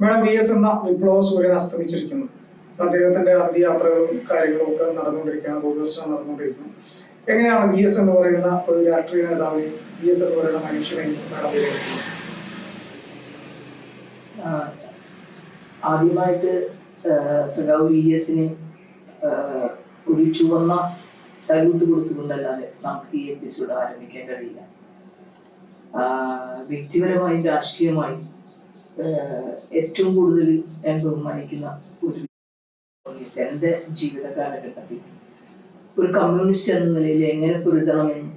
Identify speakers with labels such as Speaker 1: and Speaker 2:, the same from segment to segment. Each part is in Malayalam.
Speaker 1: മേഡം വി എസ് എന്ന വിപ്ലവ സൂര്യൻ അസ്തമിച്ചിരിക്കുന്നു. അദ്ദേഹത്തിന്റെ അവധി യാത്രകളും കാര്യങ്ങളും ഒക്കെ നടന്നുകൊണ്ടിരിക്കുകയാണ് പൊതുദർശനം നടന്നുകൊണ്ടിരിക്കുന്നു. എങ്ങനെയാണ് വി എസ് എന്ന് പറയുന്ന ഒരു രാഷ്ട്രീയ നേതാവിനെയും വി എസ് എന്ന് പറയുന്ന മനുഷ്യനെയും മേഡം വിലയിരുത്തുന്നത്
Speaker 2: ആദ്യമായിട്ട് സഖാവ് വി എസിന് ഒരു ചുവന്ന സല്യൂട്ട് കൊടുത്തുകൊണ്ടല്ലാതെ നമുക്ക് ഈ എപ്പിസോഡ് ആരംഭിക്കാൻ കഴിയില്ല. വ്യക്തിപരമായും രാഷ്ട്രീയമായും ഏറ്റവും കൂടുതൽ ഞാൻ ബഹുമാനിക്കുന്ന ഒരു എന്റെ ജീവിത കാലഘട്ടത്തിൽ. ഒരു കമ്മ്യൂണിസ്റ്റ് എന്ന നിലയിൽ എങ്ങനെ പൊരുതണമെന്ന്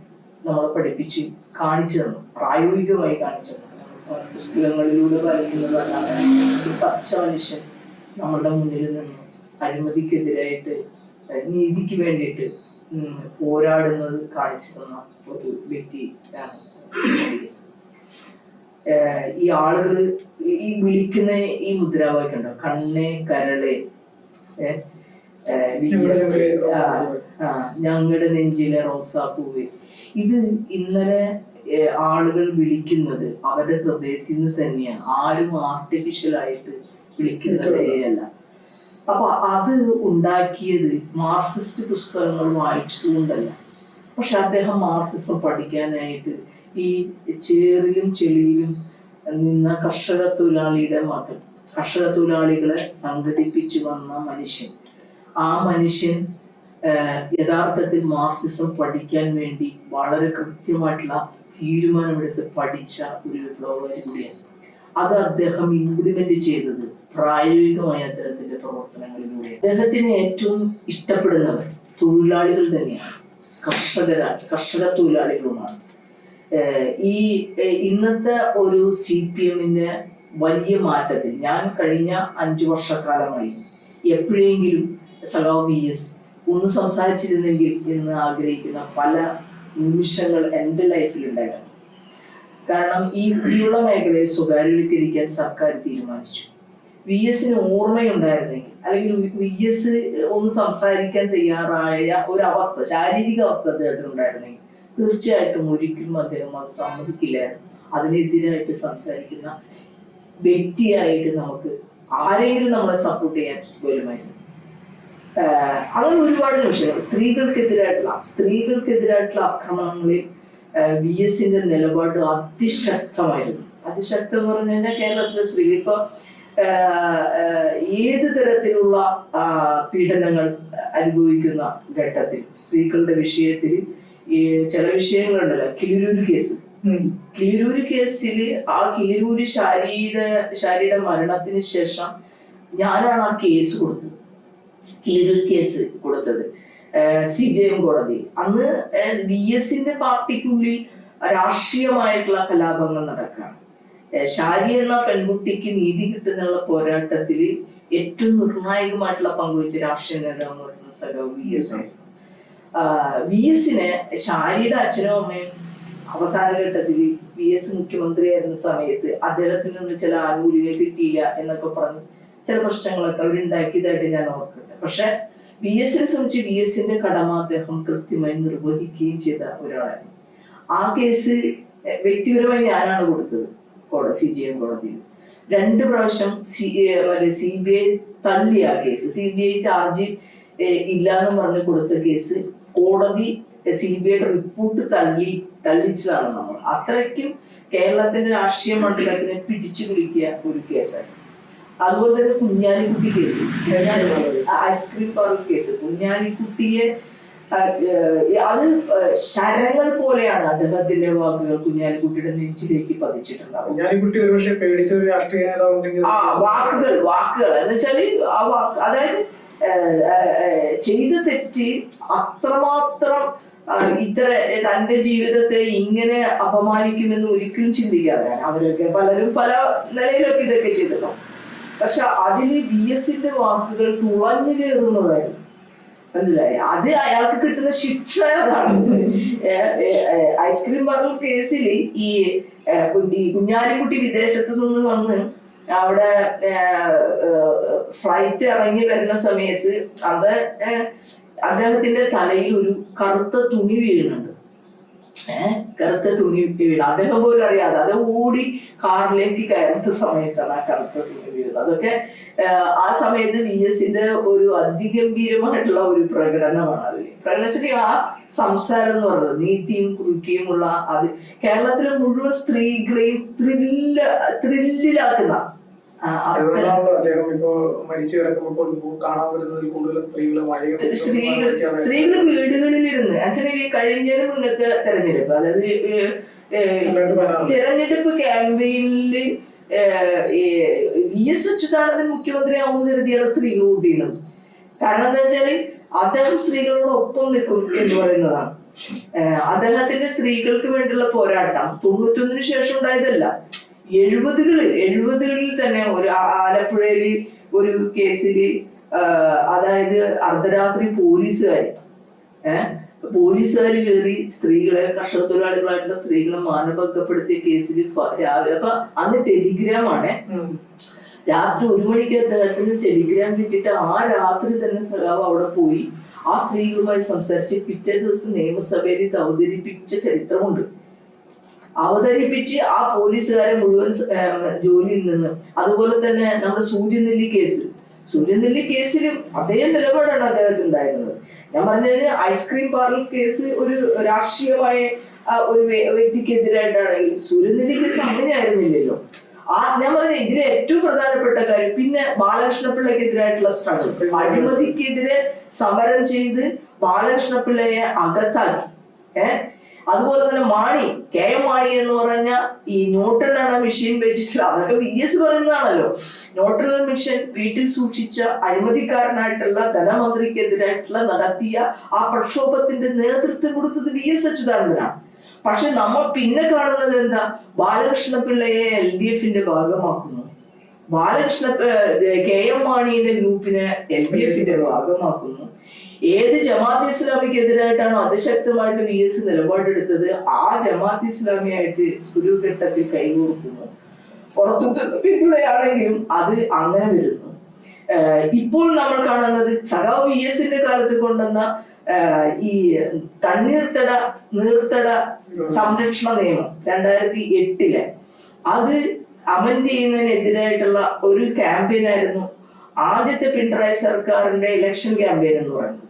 Speaker 2: നമ്മളെ പഠിപ്പിച്ച് കാണിച്ചു തന്നു. പ്രായോഗികമായി കാണിച്ചു തന്നു. പുസ്തകങ്ങളിലൂടെ പറയുന്നതല്ലാതെ ഒരു പച്ച മനുഷ്യൻ നമ്മളുടെ മുന്നിൽ നിന്ന് അഴിമതിക്കെതിരായിട്ട് നീതിക്ക് വേണ്ടിയിട്ട് പോരാടുന്നത് കാണിച്ചു തന്ന ഒരു വ്യക്തിയാണ് ഈ ആളുകൾ ഈ വിളിക്കുന്ന ഈ മുദ്രാവാക്യം ഉണ്ടോ? കണ്ണേ കരളെ
Speaker 1: ഞങ്ങളുടെ നെഞ്ചിലെ
Speaker 2: റോസാ
Speaker 1: റോസാപ്പൂവേ.
Speaker 2: ആ, ഞങ്ങളുടെ നെഞ്ചിലെ റോസാപ്പൂവ്. ഇത് ഇന്നലെ ആളുകൾ വിളിക്കുന്നത് അവരുടെ ഹൃദയത്തിൽ നിന്ന് തന്നെയാണ്. ആരും ആർട്ടിഫിഷ്യൽ ആയിട്ട് വിളിക്കുന്നതേയല്ല അപ്പൊ അത് ഉണ്ടാക്കിയത് മാർക്സിസ്റ്റ് പുസ്തകങ്ങൾ വായിച്ചതുകൊണ്ടല്ല. പക്ഷെ അദ്ദേഹം മാർക്സിസം പഠിക്കാനായിട്ട് ഈ ചേറിലും ചെളിയിലും നിന്ന കർഷക തൊഴിലാളിയുടെ മകൻ കർഷക തൊഴിലാളികളെ സംഘടിപ്പിച്ചു വന്ന മനുഷ്യൻ. ആ മനുഷ്യൻ യഥാർത്ഥത്തിൽ മാർക്സിസം പഠിക്കാൻ വേണ്ടി വളരെ കൃത്യമായിട്ടുള്ള തീരുമാനമെടുത്ത് പഠിച്ച ഒരു വിപ്ലവകാരി കൂടിയാണ്. അത് അദ്ദേഹം ഇംപ്ലിമെന്റ് ചെയ്തത് പ്രായോഗികമായ അദ്ദേഹത്തിന്റെ പ്രവർത്തനങ്ങളിലൂടെ അദ്ദേഹത്തിന് ഏറ്റവും ഇഷ്ടപ്പെടുന്നവർ തൊഴിലാളികൾ തന്നെയാണ്. കർഷകരാണ് കർഷക തൊഴിലാളികളുമാണ്. ഈ ഇന്നത്തെ ഒരു സി പി എമ്മിന് വലിയ മാറ്റത്തിൽ ഞാൻ കഴിഞ്ഞ അഞ്ചു വർഷക്കാലമായി എപ്പോഴെങ്കിലും സഖാവ് വി എസ് ഒന്ന് സംസാരിച്ചിരുന്നെങ്കിൽ എന്ന് ആഗ്രഹിക്കുന്ന പല നിമിഷങ്ങൾ എന്റെ ലൈഫിൽ ഉണ്ടായിരുന്നു കാരണം ഈ കുടിയുള്ള മേഖലയെ സ്വകാര്യവൽക്കരിക്കാൻ സർക്കാർ തീരുമാനിച്ചു. വി എസിന് ഓർമ്മയുണ്ടായിരുന്നെങ്കിൽ അല്ലെങ്കിൽ വി എസ് ഒന്ന് സംസാരിക്കാൻ തയ്യാറായ ഒരു അവസ്ഥ ശാരീരിക അവസ്ഥ അദ്ദേഹത്തിന് ഉണ്ടായിരുന്നെങ്കിൽ തീർച്ചയായിട്ടും ഒരിക്കലും അദ്ദേഹം അത് സമ്മതിക്കില്ലായിരുന്നു. അതിനെതിരായിട്ട് സംസാരിക്കുന്ന വ്യക്തിയായിട്ട് നമുക്ക് ആരെങ്കിലും നമ്മളെ സപ്പോർട്ട് ചെയ്യാൻ വരുമായിരുന്നു അങ്ങനെ ഒരുപാട് വിഷയങ്ങൾ സ്ത്രീകൾക്കെതിരായിട്ടുള്ള സ്ത്രീകൾക്കെതിരായിട്ടുള്ള ആക്രമണങ്ങളിൽ വി എസിന്റെ നിലപാട് അതിശക്തമായിരുന്നു. അതിശക്തം എന്ന് പറഞ്ഞു കഴിഞ്ഞാൽ കേരളത്തിലെ സ്ത്രീ. ഇപ്പൊ ഏത് തരത്തിലുള്ള പീഡനങ്ങൾ അനുഭവിക്കുന്ന ഘട്ടത്തിൽ സ്ത്രീകളുടെ വിഷയത്തിൽ ഈ ചില വിഷയങ്ങളുണ്ടല്ലോ കിളിരൂര് കേസ്. കിളിരൂര് കേസിൽ ആ കിളിരൂര് ശാരിയുടെ ശാരിയുടെ മരണത്തിന് ശേഷം ഞാനാണ് ആ കേസ് കൊടുത്തത്. കിളിരൂർ കേസ് കൊടുത്തത്. സി ജെ എം കോടതി. അന്ന് വി എസിന്റെ പാർട്ടിക്കുള്ളിൽ രാഷ്ട്രീയമായിട്ടുള്ള കലാപങ്ങൾ നടക്കുകയാണ്. ശാരി ഷാരി എന്ന പെൺകുട്ടിക്ക് നീതി കിട്ടുന്നുള്ള പോരാട്ടത്തിൽ ഏറ്റവും നിർണായകമായിട്ടുള്ള പങ്കുവച്ച രാഷ്ട്രീയ നേതാവ് സഖാവ് വി എസ് ആയിരുന്നു. വി എസിനെ ഷാരിയുടെ അച്ഛനും അമ്മയും അവസാന ഘട്ടത്തിൽ വി എസ് മുഖ്യമന്ത്രിയായിരുന്ന സമയത്ത് അദ്ദേഹത്തിൽ നിന്ന് ചില ആനുകൂല്യങ്ങൾ കിട്ടിയില്ല എന്നൊക്കെ പറഞ്ഞ് ചില പ്രശ്നങ്ങളൊക്കെ അവർ ഉണ്ടാക്കിയതായിട്ട് ഞാൻ ഓർക്കുന്നുണ്ട്. പക്ഷെ വി എസിനെ സംബന്ധിച്ച് വി എസിന്റെ കടമ അദ്ദേഹം കൃത്യമായി നിർവഹിക്കുകയും ചെയ്ത ഒരാളായിരുന്നു ആ കേസ് വ്യക്തിപരമായി ഞാനാണ് കൊടുത്തത് കോടതി സി ജി എം കോടതിയിൽ. രണ്ട് പ്രാവശ്യം സി സി ബി ഐ തള്ളി ആ case. C B I charge ഇല്ലാന്ന് പറഞ്ഞ് കൊടുത്ത കേസ് കോടതി സി ബി ഐയുടെ റിപ്പോർട്ട് തള്ളി തള്ളിച്ചതാണ് നമ്മൾ. അത്രയ്ക്കും കേരളത്തിന്റെ രാഷ്ട്രീയ മണ്ഡലത്തിനെ പിടിച്ചു പിടിക്കുക ഒരു കേസായി. അതുപോലെ തന്നെ Kunhalikutty case. Ice cream park case. കുഞ്ഞാലിക്കുട്ടിയെ അത് ശരങ്ങൾ പോലെയാണ് അദ്ദേഹത്തിന്റെ വാക്കുകൾ കുഞ്ഞാലിക്കുട്ടിയുടെ നെഞ്ചിലേക്ക് പതിച്ചിട്ടുണ്ടാവും വാക്കുകൾ വാക്കുകൾ. എന്ന് വെച്ചാൽ ആ വാക്ക് അതായത് ചെയ്ത തെറ്റ് അത്രമാത്രം ഇത്ര തന്റെ ജീവിതത്തെ ഇങ്ങനെ അപമാനിക്കുമെന്ന് ഒരിക്കലും ചിന്തിക്കാതെ അവരൊക്കെ പലരും പല നിലയിലൊക്കെ ഇതൊക്കെ ചെയ്തിട്ടോ പക്ഷെ അതിൽ വി എസിന്റെ വാക്കുകൾ തുളഞ്ഞു കയറുന്നതായിരുന്നു. മനസ്സിലായി? അത് അയാൾക്ക് കിട്ടുന്ന ശിക്ഷ അതാണ്. ഐസ്ക്രീം പാർലർ കേസിൽ ഈ കുഞ്ഞാലിക്കുട്ടി വിദേശത്ത് നിന്ന് വന്ന് അവിടെ ഫ്ലൈറ്റ് ഇറങ്ങി വരുന്ന സമയത്ത് അത് അദ്ദേഹത്തിന്റെ തലയിൽ ഒരു കറുത്ത തുണി വീഴുന്നുണ്ട്. കറുത്ത തുണി വീഴുന്നത് അദ്ദേഹം പോലും അറിയാതെ. അത് ഓടി കാറിലേക്ക് കയറുന്ന സമയത്താണ് ആ കറുത്ത തുണി വീഴുന്നത് അതൊക്കെ ആ സമയത്ത് വി എസിന്റെ ഒരു അതിഗംഭീരമായിട്ടുള്ള ഒരു പ്രകടനമാണ് അതിൽ പ്രകടനത്തിന് ആ സംസാരം എന്ന് പറയുന്നത് നീട്ടിയും കുറുക്കിയുമുള്ള അത് കേരളത്തിലെ മുഴുവൻ സ്ത്രീകളെയും ത്രില്ല ത്രില്ലിലാക്കുന്ന
Speaker 1: അദ്ദേഹം ഇപ്പോ മരിച്ചു കിടക്കുമ്പോൾ കാണാൻ വരുന്നതിൽ കൂടുതൽ സ്ത്രീകൾ
Speaker 2: സ്ത്രീകൾ സ്ത്രീകൾ വീടുകളിലിരുന്ന്. അച്ഛനെ കഴിഞ്ഞതിന് മുന്നത്തെ തെരഞ്ഞെടുപ്പ്. അതായത് തെരഞ്ഞെടുപ്പ് ക്യാമ്പയിനിൽ വി എസ് അച്യുതാനന്ദൻ മുഖ്യമന്ത്രിയാവുന്ന കരുതിയാണ് സ്ത്രീകൾ വോട്ട് ചെയ്യുന്നത്. കാരണം എന്താ വെച്ചാൽ അദ്ദേഹം സ്ത്രീകളോട് ഒപ്പം നിൽക്കും എന്ന് പറയുന്നതാണ്. അദ്ദേഹത്തിന്റെ സ്ത്രീകൾക്ക് വേണ്ടിയുള്ള പോരാട്ടം തൊണ്ണൂറ്റൊന്നിന് ശേഷം ഉണ്ടായതല്ല. എഴുപതുകളിൽ എഴുപതുകളിൽ തന്നെ ഒരു ആലപ്പുഴയിൽ ഒരു കേസിൽ അതായത് അർദ്ധരാത്രി പോലീസുകാർ ഏഹ് പോലീസുകാർ കയറി സ്ത്രീകളെ കർഷക തൊഴിലാളികളായിട്ടുള്ള സ്ത്രീകളെ മാനഭംഗപ്പെടുത്തിയ കേസിൽ രാവിലെ അപ്പൊ അന്ന് ടെലിഗ്രാം ആണ്. രാത്രി ഒരു മണിക്ക് അദ്ദേഹത്തിന് ടെലിഗ്രാം കിട്ടിയിട്ട് ആ രാത്രി തന്നെ സഖാവ് അവിടെ പോയി. ആ സ്ത്രീകളുമായി സംസാരിച്ച് പിറ്റേ ദിവസം നിയമസഭയിൽ ഇത് അവതരിപ്പിച്ച ചരിത്രമുണ്ട്. അവതരിപ്പിച്ച് ആ പോലീസുകാരെ മുഴുവൻ ജോലിയിൽ നിന്ന്. അതുപോലെ തന്നെ നമ്മുടെ സൂര്യനെല്ലി കേസ് സൂര്യനെല്ലി കേസിൽ അതേ നിലപാടാണ് അദ്ദേഹത്തിന് ഉണ്ടായിരുന്നത്. ഞാൻ പറഞ്ഞത് ഐസ്ക്രീം പാർലർ കേസ് ഒരു രാഷ്ട്രീയമായ ഒരു വ്യ- വ്യക്തിക്കെതിരായിട്ടാണെങ്കിലും സൂര്യനെല്ലി കേസ് അങ്ങനെയായിരുന്നില്ലല്ലോ. ആ ഞാൻ പറഞ്ഞ ഇതിലെ ഏറ്റവും പ്രധാനപ്പെട്ട കാര്യം പിന്നെ ബാലകൃഷ്ണപിള്ളക്കെതിരായിട്ടുള്ള സ്ട്രഗിൾ. അഴിമതിക്കെതിരെ സമരം ചെയ്ത് ബാലകൃഷ്ണപിള്ളയെ അകത്താക്കി. ഏഹ് അതുപോലെ തന്നെ മാണി കെ എം മാണി എന്ന് പറഞ്ഞ ഈ എന്ന മെഷീൻ വെച്ചിട്ടുള്ള അതൊക്കെ വി എസ് പറയുന്നതാണല്ലോ. ന്യൂട്ടൺ മെഷീൻ വീട്ടിൽ സൂക്ഷിച്ച അഴിമതിക്കാരനായിട്ടുള്ള ധനമന്ത്രിക്കെതിരായിട്ടുള്ള നടത്തിയ ആ പ്രക്ഷോഭത്തിന്റെ നേതൃത്വം കൊടുത്തത് വി എസ് അച്യുതാനന്ദനാണ്. പക്ഷെ നമ്മൾ പിന്നെ കാണുന്നത് എന്താ? ബാലകൃഷ്ണ പിള്ളയെ എൽ ഡി എഫിന്റെ ഭാഗമാക്കുന്നു. ബാലകൃഷ്ണ കെ എം മാണിയുടെ ഗ്രൂപ്പിനെ എൽ ഡി എഫിന്റെ ഭാഗമാക്കുന്നു. ഏത് ജമാഅത്ത് ഇസ്ലാമിക്ക് എതിരായിട്ടാണോ അതിശക്തമായിട്ട് വി എസ് നിലപാടെടുത്തത് ആ ജമാഅത്ത് ഇസ്ലാമിയായിട്ട് ഒരു ഘട്ടത്തിൽ കൈകോർക്കുന്നു. പുറത്തു പിന്തുണയാണെങ്കിലും അത് അങ്ങനെ വരുന്നു. ഇപ്പോൾ നമ്മൾ കാണുന്നത് സഖാവ് വി എസിന്റെ കാലത്ത് കൊണ്ടുവന്ന ഈ തണ്ണീർത്തട നീർത്തട സംരക്ഷണ നിയമം രണ്ടായിരത്തി എട്ടിലെ അത് അമൻഡ് ചെയ്യുന്നതിനെതിരായിട്ടുള്ള ഒരു ക്യാമ്പയിൻ ആയിരുന്നു ആദ്യത്തെ പിണറായി സർക്കാരിന്റെ ഇലക്ഷൻ ക്യാമ്പയിൻ എന്ന് പറയുന്നത്.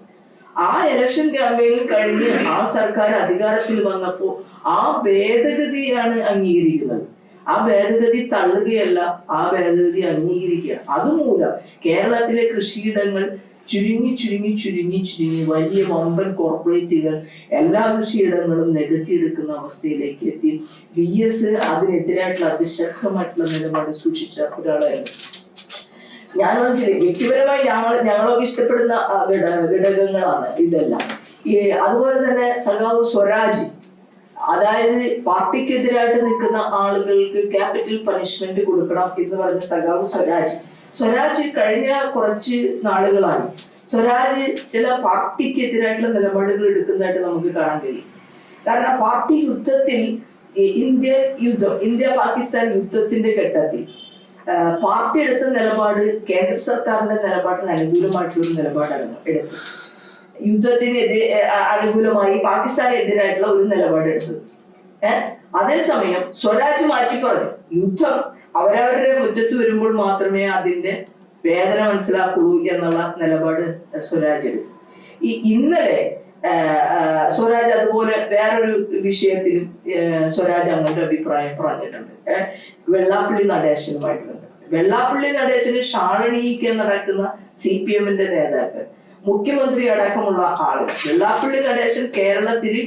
Speaker 2: ആ ഇലക്ഷൻ ക്യാമ്പയിനിൽ കഴിഞ്ഞ് ആ സർക്കാർ അധികാരത്തിൽ വന്നപ്പോൾ ആ ഭേദഗതിയാണ് അംഗീകരിക്കുന്നത്. ആ ഭേദഗതി തള്ളുകയല്ല ആ ഭേദഗതി അംഗീകരിക്കുക. അതുമൂലം കേരളത്തിലെ കൃഷിയിടങ്ങൾ ചുരുങ്ങി ചുരുങ്ങി ചുരുങ്ങി ചുരുങ്ങി വലിയ വമ്പൻ കോർപ്പറേറ്റുകൾ എല്ലാ കൃഷിയിടങ്ങളും നികത്തിയെടുക്കുന്ന അവസ്ഥയിലേക്ക് എത്തി. വി എസ് അതിനെതിരായിട്ടുള്ള അതിശക്തമായിട്ടുള്ള നിലപാട് സൂക്ഷിച്ച ഒരാളായിരുന്നു. ഞാൻ മനസ്സിലായി വ്യക്തിപരമായി ഞങ്ങൾ ഞങ്ങളൊക്കെ ഇഷ്ടപ്പെടുന്ന ഘടകങ്ങളാണ് ഇതെല്ലാം. ഈ അതുപോലെ തന്നെ സഖാവ് സ്വരാജ്. അതായത് പാർട്ടിക്കെതിരായിട്ട് നിൽക്കുന്ന ആളുകൾക്ക് ക്യാപിറ്റൽ പണിഷ്മെന്റ് കൊടുക്കണം എന്ന് പറഞ്ഞ സഖാവ് സ്വരാജ്. സ്വരാജ് കഴിഞ്ഞ കുറച്ച് നാളുകളായി. സ്വരാജ് ചില പാർട്ടിക്കെതിരായിട്ടുള്ള നിലപാടുകൾ എടുക്കുന്നതായിട്ട് നമുക്ക് കാണാൻ കഴിയും. കാരണം പാർട്ടി യുദ്ധത്തിൽ ഇന്ത്യ യുദ്ധം ഇന്ത്യ പാകിസ്ഥാൻ യുദ്ധത്തിന്റെ ഘട്ടത്തിൽ പാർട്ടി എടുത്ത നിലപാട് കേന്ദ്ര സർക്കാരിന്റെ നിലപാടിന് അനുകൂലമായിട്ടുള്ള നിലപാടായിരുന്നു എടുത്തത്. യുദ്ധത്തിനെതിരെ അനുകൂലമായി പാകിസ്ഥാനെതിരായിട്ടുള്ള ഒരു നിലപാട് എടുത്തത്. ഏഹ് അതേസമയം സ്വരാജ് മാറ്റി പറഞ്ഞു. യുദ്ധം അവരവരുടെ മുറ്റത്ത് വരുമ്പോൾ മാത്രമേ അതിന്റെ വേദന മനസ്സിലാക്കുള്ളൂ എന്നുള്ള നിലപാട് സ്വരാജ് എടുത്തു. ഈ ഇന്നലെ സ്വരാജ് അതുപോലെ വേറൊരു വിഷയത്തിലും സ്വരാജ് അങ്ങയുടെ അഭിപ്രായം പറഞ്ഞിട്ടുണ്ട്. വെള്ളാപ്പള്ളി നടേശനുമായിട്ട് ബന്ധപ്പെട്ട്. വെള്ളാപ്പള്ളി നടേശന് ഷാളണിയിക്കാൻ നടക്കുന്ന സി പി എമ്മിന്റെ നേതാക്കൾ മുഖ്യമന്ത്രി അടക്കമുള്ള ആളുകൾ. വെള്ളാപ്പള്ളി നടേശൻ കേരളത്തിൽ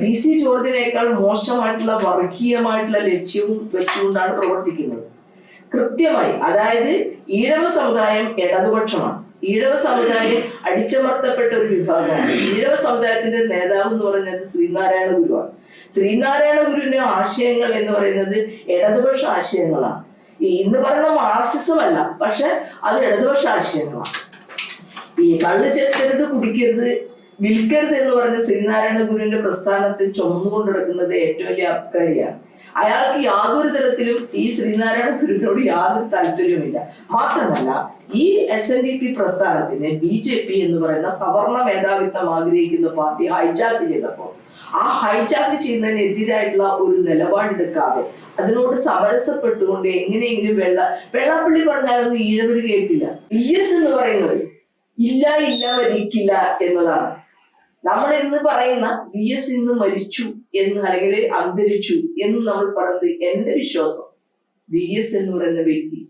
Speaker 2: പി സി ജോർജിനേക്കാൾ മോശമായിട്ടുള്ള വർഗീയമായിട്ടുള്ള ലക്ഷ്യവും വെച്ചുകൊണ്ടാണ് പ്രവർത്തിക്കുന്നത്. കൃത്യമായി. അതായത് ഈഴവ സമുദായം ഇടതുപക്ഷമാണ്. ഈഴവ സമുദായം അടിച്ചമർത്തപ്പെട്ട ഒരു വിഭാഗമാണ്. ഈഴവ സമുദായത്തിന്റെ നേതാവ് എന്ന് പറയുന്നത് ശ്രീനാരായണ ഗുരുവാണ്. ശ്രീനാരായണ ഗുരുവിന്റെ ആശയങ്ങൾ എന്ന് പറയുന്നത് ഇടതുപക്ഷ ആശയങ്ങളാണ്. ഇന്ന് പറയുന്ന മാർസിസം അല്ല പക്ഷെ അത് ഇടതുപക്ഷ ആശയങ്ങളാണ്. ഈ കള്ളു ചെത്തരുത് കുടിക്കരുത് വിൽക്കരുത് എന്ന് പറഞ്ഞ ശ്രീനാരായണ ഗുരുവിന്റെ പ്രസ്ഥാനത്തിൽ ചുമന്നുകൊണ്ട് നടക്കുന്നത് ഏറ്റവും വലിയ അബ്കാരിയാണ്. അയാൾക്ക് യാതൊരു തരത്തിലും ഈ ശ്രീനാരായണ ഗുരുവിനോട് യാതൊരു താല്പര്യവുമില്ല. മാത്രമല്ല ഈ എസ് എൻ ഡി പി പ്രസ്ഥാനത്തിന് ബി ജെ പി എന്ന് പറയുന്ന സവർണ മേധാവിത്വം ആഗ്രഹിക്കുന്ന പാർട്ടി ഹൈജാക്ക് ചെയ്തപ്പോൾ ആ ഹൈജാക്ക് ചെയ്യുന്നതിനെതിരായിട്ടുള്ള ഒരു നിലപാടെടുക്കാതെ അതിനോട് സമരസപ്പെട്ടുകൊണ്ട് എങ്ങനെയെങ്കിലും വെള്ള വെള്ളാപ്പള്ളി പറഞ്ഞാലൊന്നും ഈഴവര് കേൾക്കില്ല വി എസ് എന്ന് പറയുന്നത് ഇല്ല ഇല്ല വരിക്കില്ല എന്നതാണ്. നമ്മൾ ഇന്ന് പറയുന്ന വി എസ് ഇന്ന് മരിച്ചു എന്ന് അല്ലെങ്കിൽ അന്തരിച്ചു എന്ന് നമ്മൾ പറയുന്നത് എന്റെ വിശ്വാസം. വി എസ് എന്ന് പറയുന്ന വ്യക്തി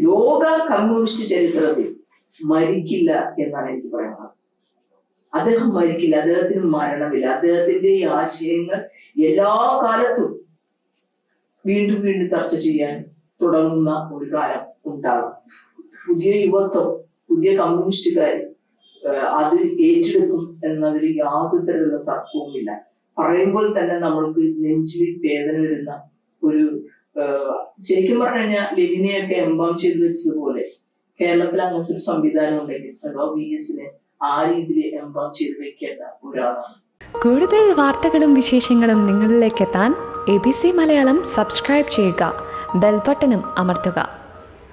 Speaker 2: ലോക കമ്മ്യൂണിസ്റ്റ് ചരിത്രത്തിൽ മരിക്കില്ല എന്നാണ് എനിക്ക് പറയുന്നത് അദ്ദേഹം മരിക്കില്ല അദ്ദേഹത്തിന് മരണമില്ല. അദ്ദേഹത്തിന്റെ ഈ ആശയങ്ങൾ എല്ലാ കാലത്തും വീണ്ടും വീണ്ടും ചർച്ച ചെയ്യാൻ തുടങ്ങുന്ന ഒരു കാലം ഉണ്ടാകും. പുതിയ യുവത്വം പുതിയ കമ്മ്യൂണിസ്റ്റുകാർ അത് ഏറ്റെടുക്കും എന്നതിൽ യാതൊരു തരത്തിലുള്ള തർക്കവുമില്ല. പറയുമ്പോൾ തന്നെ നമ്മൾക്ക് നെഞ്ചിൽ വേദന വരുന്ന ഒരു ശരിക്കും പറഞ്ഞു കഴിഞ്ഞാൽ ലെവിനെയൊക്കെ എംബാം ചെയ്തു വെച്ചതുപോലെ കേരളത്തിൽ അങ്ങനത്തെ ഒരു സംവിധാനം ഉണ്ടെങ്കിൽ സഖാവ് വി എസിനെ ആ രീതിയിൽ എംബാം ചെയ്ത് വെക്കേണ്ട ഒരാളാണ്.
Speaker 3: കൂടുതൽ വാർത്തകളും വിശേഷങ്ങളും നിങ്ങളിലേക്ക് എത്താൻ A B C Malayalam subscribe ചെയ്യുക ബെൽബട്ടനും അമർത്തുക.